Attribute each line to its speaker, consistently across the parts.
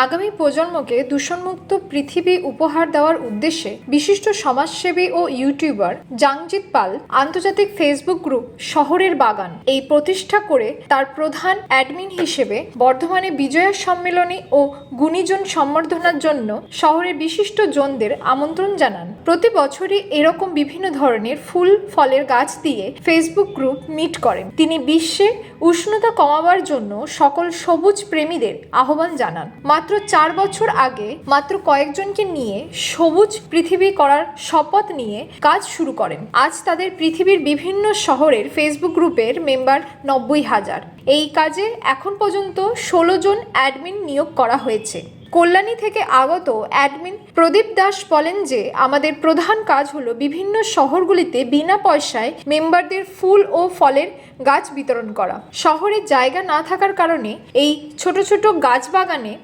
Speaker 1: আগামী প্রজন্মকে দূষণমুক্ত পৃথিবী উপহার দেওয়ার উদ্দেশ্যে বিশিষ্ট সমাজসেবী ও ইউটিউবার জাংজিৎ পাল আন্তর্জাতিক ফেসবুক গ্রুপ শহরের বাগান এই প্রতিষ্ঠা করে তার প্রধান অ্যাডমিন হিসেবে বর্ধমানে বিজয়া সম্মেলনী ও গুণীজন সম্বর্ধনার জন্য শহরের বিশিষ্ট জনদের আমন্ত্রণ জানান। প্রতি বছরই এরকম বিভিন্ন ধরনের ফুল, ফলের গাছ দিয়ে ফেসবুক গ্রুপ মিট করেন। তিনি বিশ্বে উষ্ণতা কমাবার জন্য সকল সবুজ প্রেমীদের আহ্বান জানান। মাত্র চার বছর আগে মাত্র কয়েকজনকে নিয়ে সবুজ পৃথিবী করার শপথ নিয়ে কাজ শুরু করেন। আজ তাদের পৃথিবীর বিভিন্ন শহরের ফেসবুক গ্রুপের মেম্বার নব্বই হাজার। এই কাজে এখন পর্যন্ত ষোলো জন অ্যাডমিন নিয়োগ করা হয়েছে। কল্যাণী থেকে আগত অ্যাডমিন প্রদীপ দাস বলেন যে, আমাদের প্রধান কাজ হলো বিভিন্ন শহরগুলিতে বিনা পয়সায় মেম্বারদের ফুল ও ফলের গাছ বিতরণ করা। শহরে জায়গা না থাকার কারণে এই ছোট ছোট গাছ বাগানে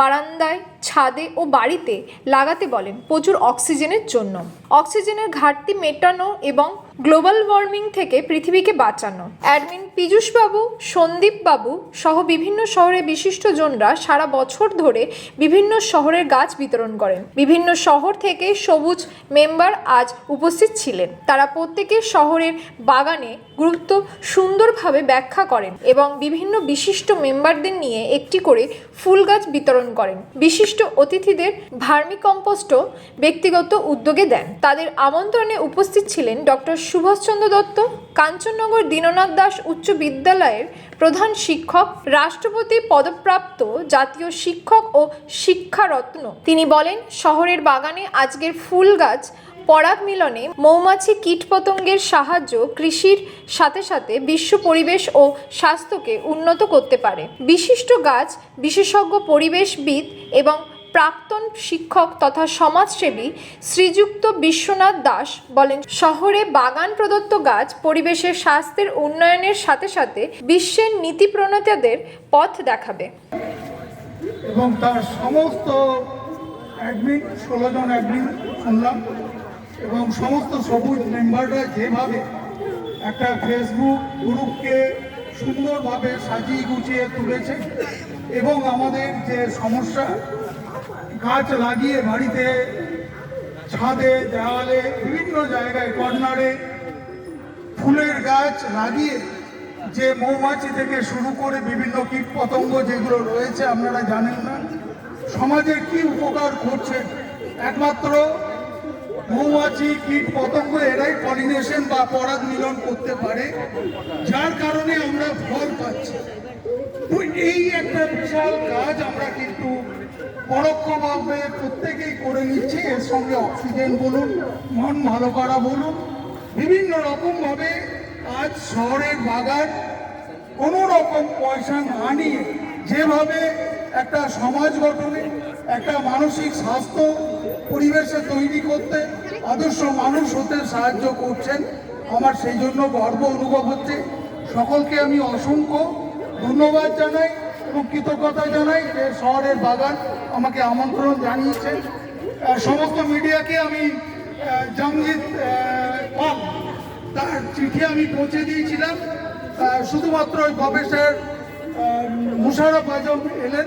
Speaker 1: বারান্দায়, ছাদে ও বাড়িতে লাগাতে বলেন প্রচুর অক্সিজেনের জন্য। অক্সিজেনের ঘাটতি মেটানো এবং গ্লোবাল ওয়ার্মিং থেকে পৃথিবীকে বাঁচানো। অ্যাডমিন পীযূষবাবু, সন্দীপবাবু সহ বিভিন্ন শহরে বিশিষ্টজনরা সারা বছর ধরে বিভিন্ন শহরের গাছ বিতরণ করেন। বিভিন্ন শহর থেকে সবুজ মেম্বার আজ উপস্থিত ছিলেন। তারা প্রত্যেকের শহরের বাগানে গুরুত্ব সুন্দরভাবে ব্যাখ্যা করেন এবং বিভিন্ন বিশিষ্ট মেম্বারদের নিয়ে একটি করে ফুল গাছ বিতরণ করেন। বিশিষ্ট অতিথিদের ভার্মি কম্পোস্টও ব্যক্তিগত উদ্যোগে দেন। তাদের আমন্ত্রণে উপস্থিত ছিলেন ডক্টর সুভাষচন্দ্র দত্ত, কাঞ্চননগর দীননাথ দাস উচ্চ বিদ্যালয়ের প্রধান শিক্ষক, রাষ্ট্রপতি পদপ্রাপ্ত জাতীয় শিক্ষক ও শিক্ষারত্ন। তিনি বলেন, শহরের বাগানে আজকের ফুল গাছ পরাগ মিলনে মৌমাছি কীটপতঙ্গের সাহায্য কৃষির সাথে সাথে বিশ্ব পরিবেশ ও স্বাস্থ্যকে উন্নত করতে পারে। বিশিষ্ট গাছ, বিশেষজ্ঞ পরিবেশবিদ এবং প্রাক্তন শিক্ষক তথা সমাজসেবী শ্রীযুক্ত বিশ্বনাথ দাস বলেন, শহরে বাগান প্রদত্ত গাছ পরিবেশের স্বাস্থ্যের উন্নয়নের সাথে সাথে বিশ্বের নীতি প্রণেতাদের পথ দেখাবে।
Speaker 2: এবং তার সমস্ত অ্যাডমিন ষোলো জন অ্যাডমিন শুনলাম। এবং সমস্ত সবুজ মেম্বাররা যেভাবে একটা ফেসবুক গ্রুপকে সুন্দরভাবে সাজিয়ে গুছিয়ে তুলেছে এবং আমাদের যে সমস্যা, গাছ লাগিয়ে বাড়িতে ছাদে, দেওয়ালে, বিভিন্ন জায়গায় কর্নারে ফুলের গাছ লাগিয়ে যে মৌমাছি থেকে শুরু করে বিভিন্ন কীট পতঙ্গ যেগুলো রয়েছে, আপনারা জানেন না। সমাজের কি উপকার করছে একমাত্র মৌমাছি, কীট পতঙ্গ এরাই পলিনেশন বা পরাগ মিলন করতে পারে, যার কারণে আমরা ফল পাচ্ছি। এই একটা বিশাল কাজ আমরা কিন্তু পরোক্ষভাবে প্রত্যেকেই করে নিচ্ছি। এর সঙ্গে অক্সিজেন বলুন, মন ভালো করা বলুন। বিভিন্ন রকমভাবে আজ শহরের বাগান কোনো রকম পয়সা না নিয়ে যেভাবে একটা সমাজ গঠনে একটা মানসিক স্বাস্থ্য পরিবেশে তৈরি করতে আদর্শ মানুষ হতে সাহায্য করছেন। আমার সেই জন্য গর্ব অনুভব হচ্ছে। সকলকে আমি অসংখ্য ধন্যবাদ জানাই এবং কৃতজ্ঞতা জানাই যে শহরের বাগান আমাকে আমন্ত্রণ জানিয়েছেন আহ, সমস্ত মিডিয়াকে আমি জামজিৎ পাল তার চিঠি আমি পৌঁছে দিয়েছিলাম। শুধুমাত্র ওই প্রফেসর মুশারফ আজম এলেন।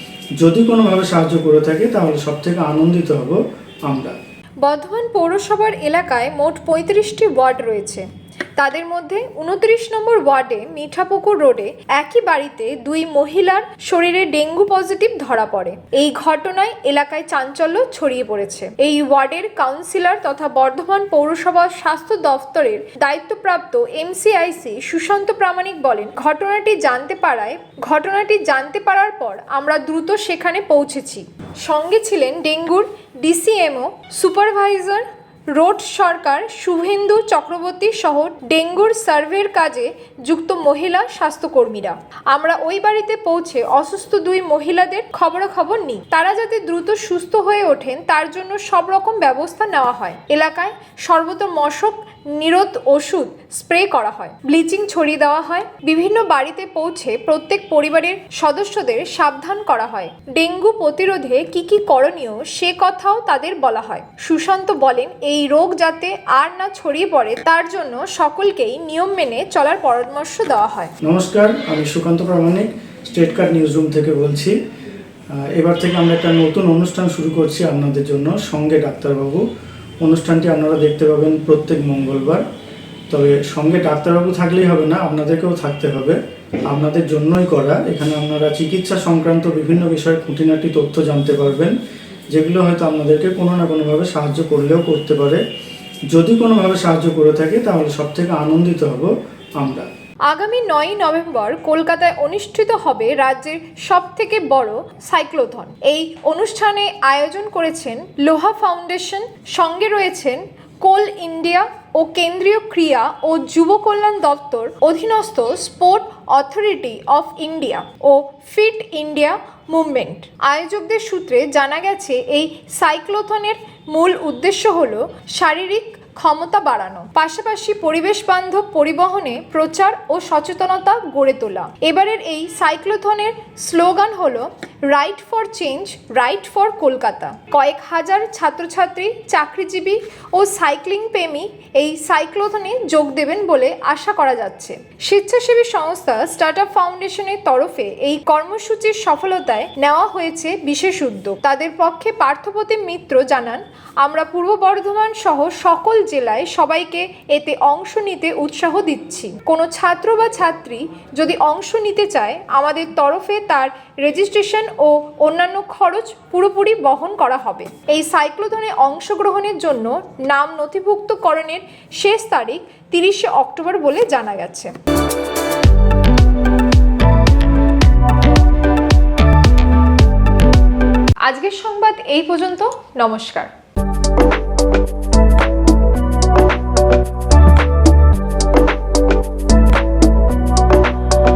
Speaker 3: যদি কোনোভাবে সাহায্য করে থাকে, তাহলে সব থেকে আনন্দিত হব আমরা।
Speaker 1: বর্ধমান পৌরসভার এলাকায় মোট পঁয়ত্রিশটি ওয়ার্ড রয়েছে। তাদের মধ্যে উনত্রিশ নম্বর ওয়ার্ডে মিঠাপুকুর রোডে একই বাড়িতে দুই মহিলার শরীরে ডেঙ্গু পজিটিভ ধরা পড়ে। এই ঘটনায় এলাকায় চাঞ্চল্য ছড়িয়ে পড়েছে। এই ওয়ার্ডের কাউন্সিলর তথা বর্ধমান পৌরসভা স্বাস্থ্য দফতরের দায়িত্বপ্রাপ্ত এমসিআইসি সুশান্ত প্রামাণিক বলেন, ঘটনাটি জানতে পারায় ঘটনাটি জানতে পারার পর আমরা দ্রুত সেখানে পৌঁছেছি। সঙ্গে ছিলেন ডেঙ্গুর DCMO supervisor road Sarkar Suvendu Chakraborty সহ ডেঙ্গুর সার্ভের কাজে যুক্ত মহিলা স্বাস্থ্যকর্মীরা। আমরা ওই বাড়িতে পৌঁছে অসুস্থ দুই মহিলাদের খবরাখবর নিই। তারা যাতে দ্রুত সুস্থ হয়ে ওঠেন, তার জন্য সব রকম ব্যবস্থা নেওয়া হয়। এলাকায় সর্বত মশক নিরোধ ওষুধ স্প্রে করা হয়। ব্লিচিং ছড়িয়ে দেওয়া হয়। বিভিন্ন বাড়িতে পৌঁছে প্রত্যেক পরিবারের সদস্যদের সাবধান করা হয়। ডেঙ্গু প্রতিরোধে কি কি করণীয়, সে কথাও তাদের বলা হয়। সুশান্ত বলেন এই রোগ যাতে আর না ছড়িয়ে পড়ে, তার জন্য সকলকেই নিয়ম মেনে চলার পরামর্শ দেওয়া হয়।
Speaker 3: নমস্কার, আমি Sukanta Pramanik, state card news room থেকে বলছি। এবার থেকে আমরা একটা নতুন অনুষ্ঠান শুরু করছি আপনাদের জন্য, সঙ্গে ডাক্তারবাবু। অনুষ্ঠানটি আপনারা দেখতে পাবেন প্রত্যেক মঙ্গলবার। তবে সঙ্গে ডাক্তারবাবু থাকলেই হবে না, আপনাদেরকেও থাকতে হবে। আপনাদের জন্যই করা। এখানে আপনারা চিকিৎসা সংক্রান্ত বিভিন্ন বিষয়ে খুঁটিনাটি তথ্য জানতে পারবেন। যেগুলো হয়তো আপনাদেরকে কোনো না কোনোভাবে সাহায্য করলেও করতে পারে। যদি কোনোভাবে সাহায্য করে থাকে, তাহলে সব থেকে আনন্দিত হব আমরা।
Speaker 1: আগামী নয়ই নভেম্বর কলকাতায় অনুষ্ঠিত হবে রাজ্যের সব থেকে বড় সাইক্লোথন। এই অনুষ্ঠানে আয়োজন করেছেন লোহা ফাউন্ডেশন, সঙ্গে রয়েছেন কোল ইন্ডিয়া ও কেন্দ্রীয় ক্রিয়া ও যুব কল্যাণ দপ্তর অধীনস্থ স্পোর্ট অথরিটি অফ ইন্ডিয়া ও ফিট ইন্ডিয়া মুভমেন্ট। আয়োজকদের সূত্রে জানা গেছে, এই সাইক্লোথনের মূল উদ্দেশ্য হল শারীরিক ক্ষমতা বাড়ানো, পাশাপাশি পরিবেশ বান্ধব পরিবহনে প্রচার ও সচেতনতা গড়ে তোলা। এবারের এই সাইক্লোথনের স্লোগান হল, ride for change, ride for Kolkata. কয়েক হাজার ছাত্রছাত্রী, চাকরিজীবী ও সাইক্লিং প্রেমী এই সাইক্লোথনে যোগ দেবেন বলে আশা করা যাচ্ছে। স্বেচ্ছাসেবী সংস্থা স্টার্ট আপ ফাউন্ডেশনের তরফে এই কর্মসূচির সফলতায় নেওয়া হয়েছে বিশেষ উদ্যোগ। তাদের পক্ষে পার্থপ্রতিম মিত্র জানান, আমরা পূর্ব বর্ধমান সহ সকল জেলায় সবাইকে এতে অংশ নিতে উৎসাহ দিচ্ছি। কোনো ছাত্র বা ছাত্রী যদি অংশ নিতে চায়, আমাদের তরফে তার রেজিস্ট্রেশন ও অন্যান্য খরচ পুরোপুরি বহন করা হবে। এই সাইক্লোথনে অংশগ্রহণের জন্য নাম নথিভুক্তকরণের শেষ তারিখ তিরিশে অক্টোবর বলে জানা গেছে। আজকের সংবাদ এই পর্যন্ত। নমস্কার।